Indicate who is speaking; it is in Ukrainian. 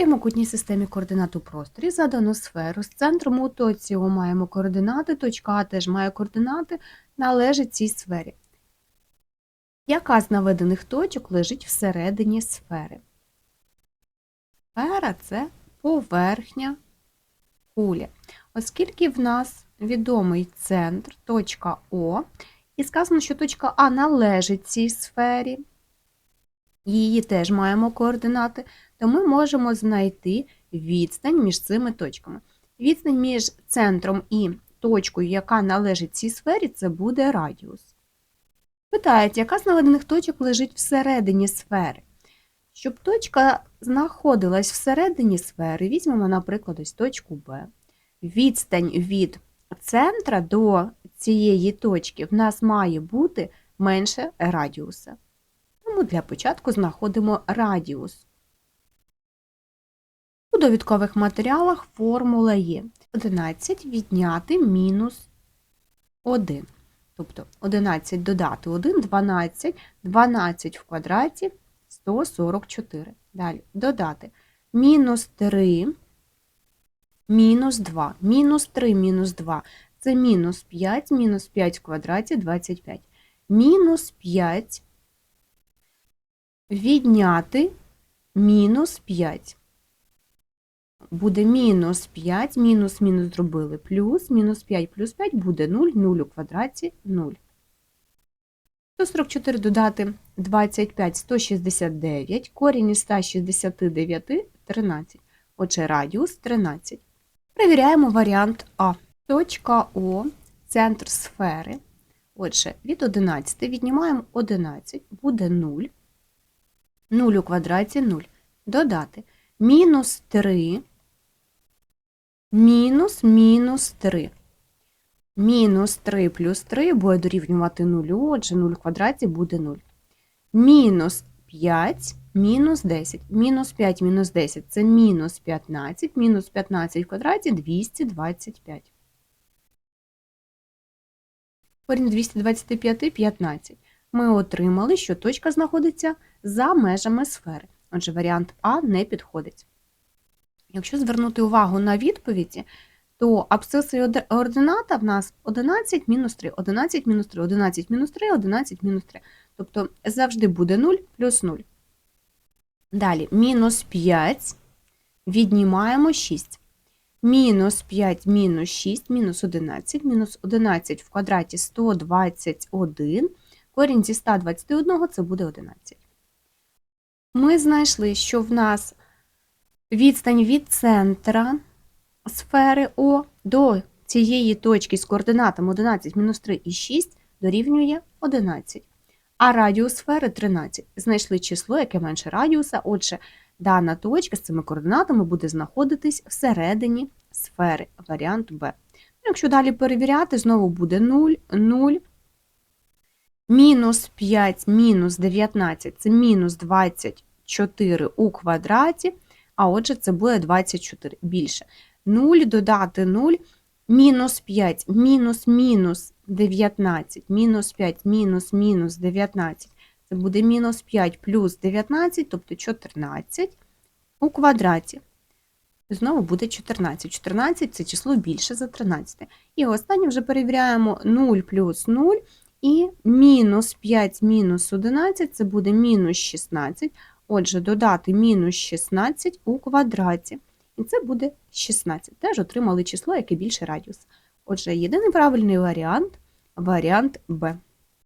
Speaker 1: прямокутній системі координат у просторі задано сферу. З центром у точці О маємо координати, точка А теж має координати, належить цій сфері. Яка з наведених точок лежить всередині сфери? Сфера – це поверхня кулі. Оскільки в нас відомий центр, точка О, і сказано, що точка А належить цій сфері, її теж маємо координати, то ми можемо знайти відстань між цими точками. Відстань між центром і точкою, яка належить цій сфері, це буде радіус. Питають, яка з наведених точок лежить всередині сфери? Щоб точка знаходилась всередині сфери, візьмемо, наприклад, ось точку Б. Відстань від центра до цієї точки в нас має бути менше радіуса. Тому для початку знаходимо радіус. У довідкових матеріалах формула є 11 відняти мінус 1. Тобто 11 додати 1 – 12, 12 в квадраті 144. Далі додати мінус 3, мінус 2, мінус 3, мінус 2 – це мінус 5, мінус 5 в квадраті 25. Мінус 5 відняти мінус 5. Буде мінус 5, мінус мінус зробили плюс, мінус 5 плюс 5 буде 0, 0 у квадраті 0. 144 додати 25, 169, корінь із 169 – 13. Отже, радіус 13. Перевіряємо варіант А. Точка О, центр сфери. Отже, від 11 віднімаємо 11, буде 0. 0 у квадраті 0. Додати мінус 3, мінус мінус 3. Мінус 3 плюс 3 буде дорівнювати 0, отже 0 в квадраті буде 0. Мінус 5, мінус 10. Мінус 5, мінус 10 – це мінус 15, мінус 15 в квадраті – 225. Корінь 225 – 15. Ми отримали, що точка знаходиться за межами сфери. Отже, варіант А не підходить. Якщо звернути увагу на відповіді, то абсцеса і ордината в нас 11 мінус 3, 11 мінус 3, 11 мінус 3, 11 мінус 3. Тобто завжди буде 0 плюс 0. Далі мінус 5 віднімаємо 6. Мінус 5 мінус 6 мінус 11, мінус 11 в квадраті 121, корінь зі 121 це буде 11. Ми знайшли, що в нас відстань від центра сфери О до цієї точки з координатами 11, мінус 3 і 6 дорівнює 11. А радіус сфери 13. Знайшли число, яке менше радіуса, отже, дана точка з цими координатами буде знаходитись всередині сфери. Варіант Б. Ну, Якщо далі перевіряти, знову буде 0, 0. Мінус 5, мінус 19 це мінус 24 у квадраті, а отже, це буде 24 більше. 0 додати 0, мінус 5, мінус мінус 19, мінус 5, мінус мінус 19. Це буде мінус 5 плюс 19, тобто 14 у квадраті. Знову буде 14. 14 це число більше за 13. І останнє вже перевіряємо 0 плюс 0 і мінус 5 мінус 11 це буде мінус 16. Отже, додати мінус 16 у квадраті. І це буде 16. Теж отримали число, яке більше радіус. Отже, єдиний правильний варіант варіант Б.